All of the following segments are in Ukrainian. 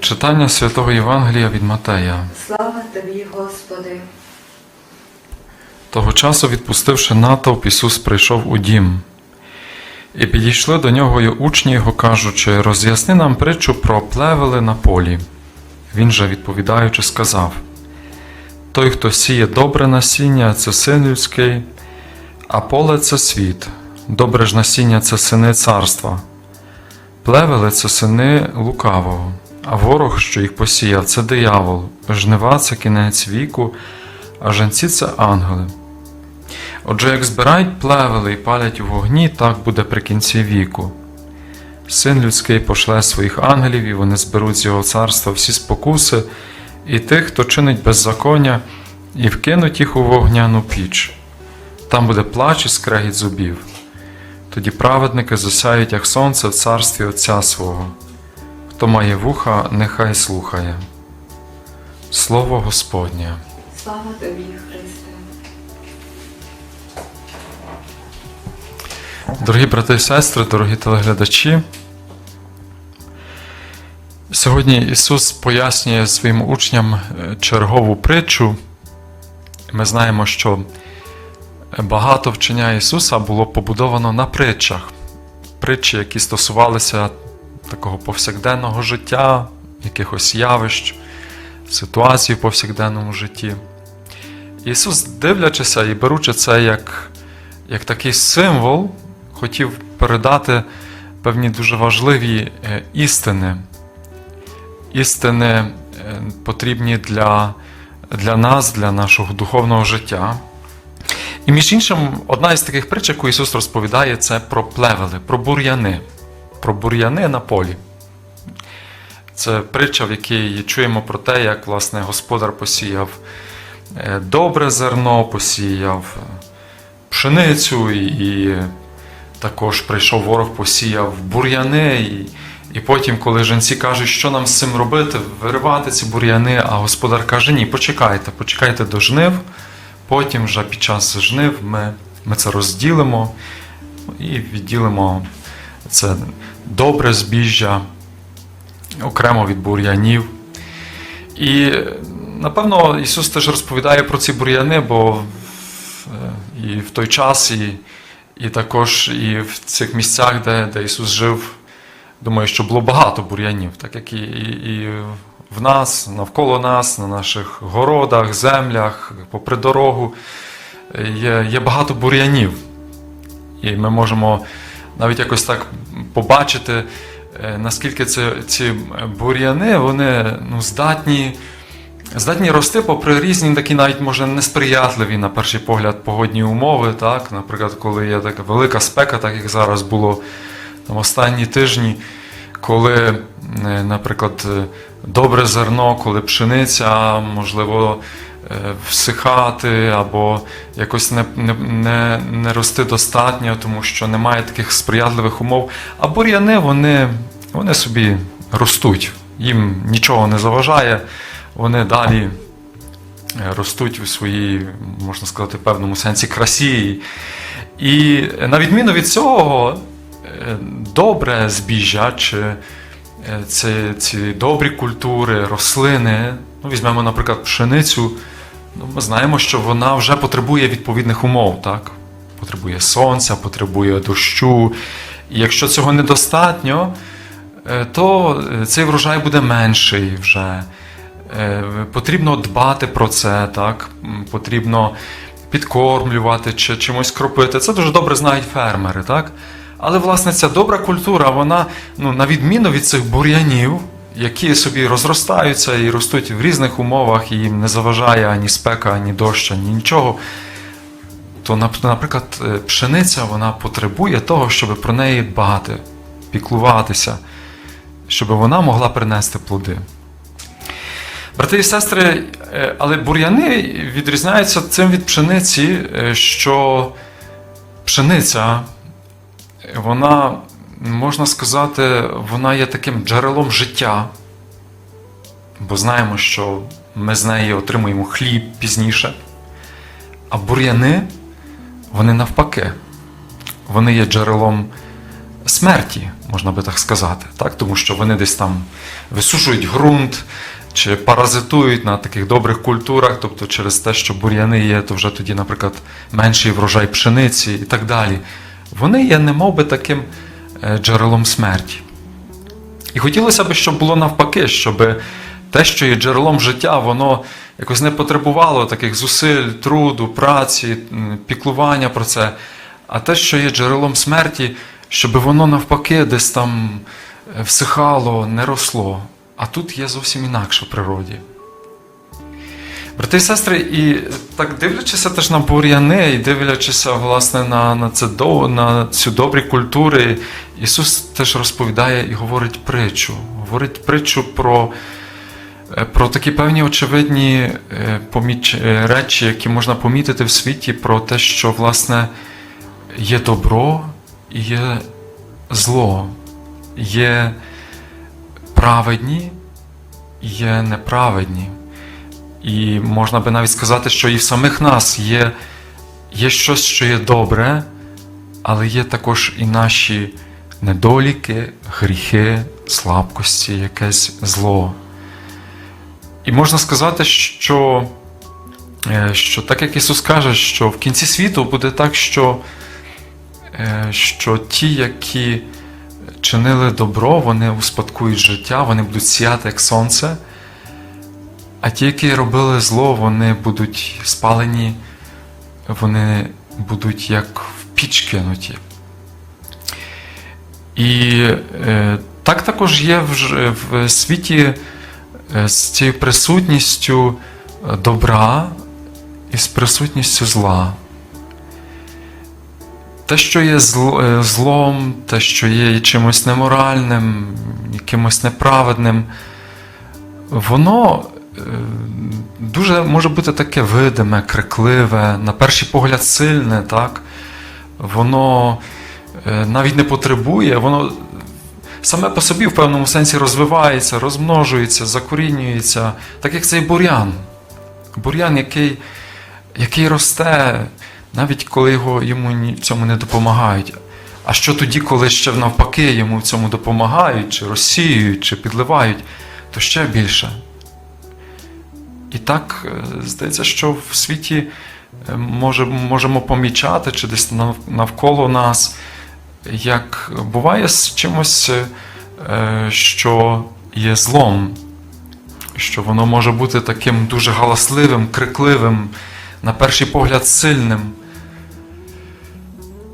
Читання святого Євангелія від Матея. Слава тобі, Господи. Того часу, відпустивши натовп, Ісус прийшов у дім. І підійшли до нього й учні його, кажучи, роз'ясни нам притчу про плевели на полі. Він же, відповідаючи, сказав: Той, хто сіє добре насіння, це син людський, а поле це світ, добре ж насіння це сини царства. Плевели це сини лукавого, а ворог, що їх посіяв, це диявол, жнива це кінець віку, а женці це ангели. Отже, як збирають плевели і палять у вогні, так буде при кінці віку. Син людський пошле своїх ангелів, і вони зберуть з його царства всі спокуси і тих, хто чинить беззаконня, і вкинуть їх у вогняну піч. Там буде плач і скрегіт зубів. Тоді праведники засяють, як сонце в царстві Отця свого. Хто має вуха, нехай слухає. Слово Господнє. Слава тобі, Христе. Дорогі брати і сестри, дорогі телеглядачі, сьогодні Ісус пояснює своїм учням е, чергову притчу. Ми знаємо, що багато вчення Ісуса було побудовано на притчах. Притчі, які стосувалися такого повсякденного життя, якихось явищ, ситуацій в повсякденному житті. Ісус, дивлячися і беручи це як, як такий символ, хотів передати певні дуже важливі е, істини. Істини е, потрібні для, для нас, для нашого духовного життя. І між іншим, одна із таких притч, яку Ісус розповідає, це про плевели, про бур'яни, про бур'яни на полі. Це притча, в якій чуємо про те, як власне господар посіяв е, добре зерно, посіяв е, пшеницю і, також прийшов ворог, посіяв бур'яни. І, і потім, коли жінці кажуть, що нам з цим робити, виривати ці бур'яни, а господар каже: ні, почекайте, почекайте до жнив. Потім вже під час жнив ми, ми це розділимо і відділимо це добре збіжжя окремо від бур'янів. І напевно Ісус теж розповідає про ці бур'яни, бо е, і в той час, і, і також і в цих місцях, де, де Ісус жив, думаю, що було багато бур'янів, так як і, і, в нас, навколо нас, на наших городах, землях, попри дорогу. Є, є багато бур'янів. І ми можемо навіть якось так побачити, е, наскільки це, ці бур'яни вони ну, здатні, здатні рости попри різні такі навіть може несприятливі, на перший погляд, погодні умови. Так? Наприклад, коли є така велика спека, так як зараз було там, останні тижні, коли, е, наприклад, добре зерно, коли пшениця, можливо, всихати або якось не, не, не, не рости достатньо, тому що немає таких сприятливих умов. А бур'яни вони, вони собі ростуть, їм нічого не заважає, вони далі е, ростуть у своїй, можна сказати, певному сенсі красі. І на відміну від цього, е, добре збіжжя чи е, це, ці добрі культури, рослини, ну, візьмемо, наприклад, пшеницю, ну, ми знаємо, що вона вже потребує відповідних умов, так? Потребує сонця, потребує дощу. І якщо цього недостатньо, е, то е, цей врожай буде менший вже. Е, Потрібно дбати про це, так? Потрібно підкормлювати чи чимось кропити. Це дуже добре знають фермери, так? Але власне ця добра культура, вона, ну, на відміну від цих бур'янів, які собі розростаються і ростуть в різних умовах, і їм не заважає ані спека, ані дощ, ані нічого. То, наприклад, е, пшениця вона потребує того, щоб про неї дбати, піклуватися, щоб вона могла принести плоди. Брати і сестри, е, але бур'яни відрізняються цим від пшениці, е, що пшениця, вона, можна сказати, вона є таким джерелом життя, бо знаємо, що ми з неї отримуємо хліб пізніше. А бур'яни, вони навпаки, вони є джерелом смерті, можна би так сказати, так? тому що вони десь там висушують ґрунт чи паразитують на таких добрих культурах, тобто через те, що бур'яни є, то вже тоді, наприклад, менший врожай пшениці і так далі. Вони є немов би таким джерелом смерті. І хотілося б, щоб було навпаки, щоб те, що є джерелом життя, воно якось не потребувало таких зусиль, труду, праці, піклування про це. А те, що є джерелом смерті, щоб воно навпаки десь там е, всихало, не росло. А тут є зовсім інакше в природі. Брати і сестри, і так дивлячися теж на бур'яни, і дивлячися власне на, на, це, на цю добрі культури, Ісус теж розповідає і говорить притчу. Говорить притчу про, е, про такі певні очевидні е, поміч, е, речі, які можна помітити в світі, про те, що власне є добро і є зло, є праведні і є неправедні. І можна би навіть сказати, що і в самих нас є, є щось, що є добре, але є також і наші недоліки, гріхи, слабкості, якесь зло. І можна сказати, що, е, що так як Ісус каже, що в кінці світу буде так, що, е, що ті, які чинили добро, вони успадкують життя, вони будуть сіяти як сонце. А ті, які робили зло, вони будуть спалені, вони будуть як в піч кинуті. І е, так також є в, в світі е, з цією присутністю е, добра і з присутністю зла. Те, що є е, злом, те, що є чимось неморальним, якимось неправедним, воно дуже може бути таке видиме, крикливе, на перший погляд сильне, так? Воно е, навіть не потребує, воно саме по собі в певному сенсі розвивається, розмножується, закорінюється, так як цей бур'ян. Бур'ян, який, який росте, навіть коли його, йому в цьому не допомагають. А що тоді, коли ще навпаки йому в цьому допомагають, чи розсіюють, чи підливають, то ще більше. І так е, здається, що в світі е, може, можемо помічати чи десь навколо нас, як буває з чимось, е, що є злом, що воно може бути таким дуже галасливим, крикливим, на перший погляд сильним.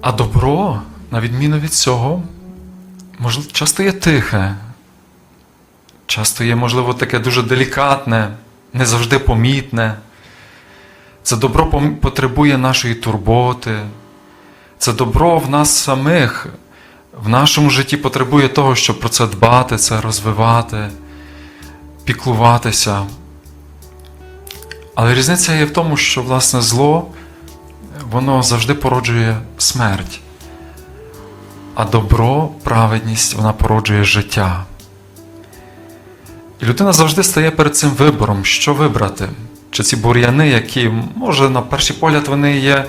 А добро, на відміну від цього, можливо, часто є тихе, часто є, можливо, таке дуже делікатне, не завжди помітне. Це добро потребує нашої турботи. Це добро в нас самих, в нашому житті потребує того, щоб про це дбати, це розвивати, піклуватися. Але різниця є в тому, що власне зло воно завжди породжує смерть, а добро, праведність вона породжує життя. І людина завжди стає перед цим вибором, що вибрати. Чи ці бур'яни, які, може, на перший погляд, вони є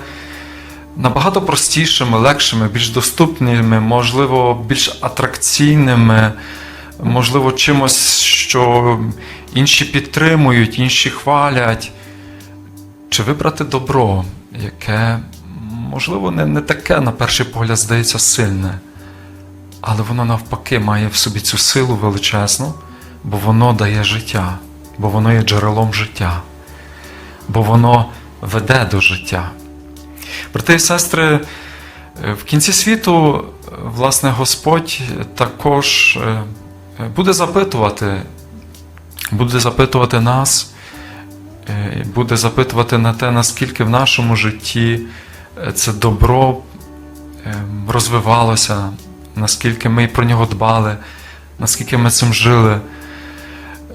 набагато простішими, легшими, більш доступними, можливо, більш атракційними, можливо, чимось, що інші підтримують, інші хвалять. Чи вибрати добро, яке, можливо, не, не таке, на перший погляд, здається, сильне, але воно навпаки має в собі цю силу величезну, бо воно дає життя, бо воно є джерелом життя, бо воно веде до життя. Брати і сестри, е, в кінці світу, е, власне, Господь також е, буде запитувати, буде запитувати нас, буде запитувати на те, наскільки в нашому житті це добро розвивалося, наскільки ми про нього дбали, наскільки ми цим жили.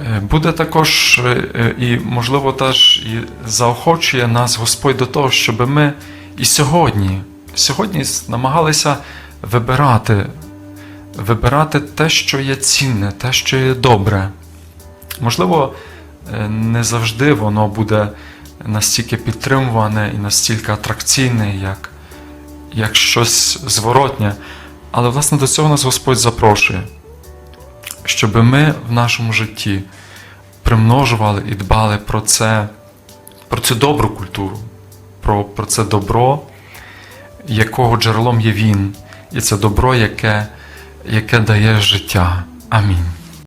Е, Буде також е, е, і, можливо, теж і заохочує нас Господь до того, щоб ми і сьогодні, сьогодні намагалися вибирати, вибирати те, що є цінне, те, що є добре. Можливо, не завжди воно буде настільки підтримуване і настільки атракційне, як, як щось зворотнє. Але, власне, до цього нас Господь запрошує, щоб ми в нашому житті примножували і дбали про це, про цю добру культуру, про, про це добро, якого джерелом є Він, і це добро, яке, яке дає життя. Амінь.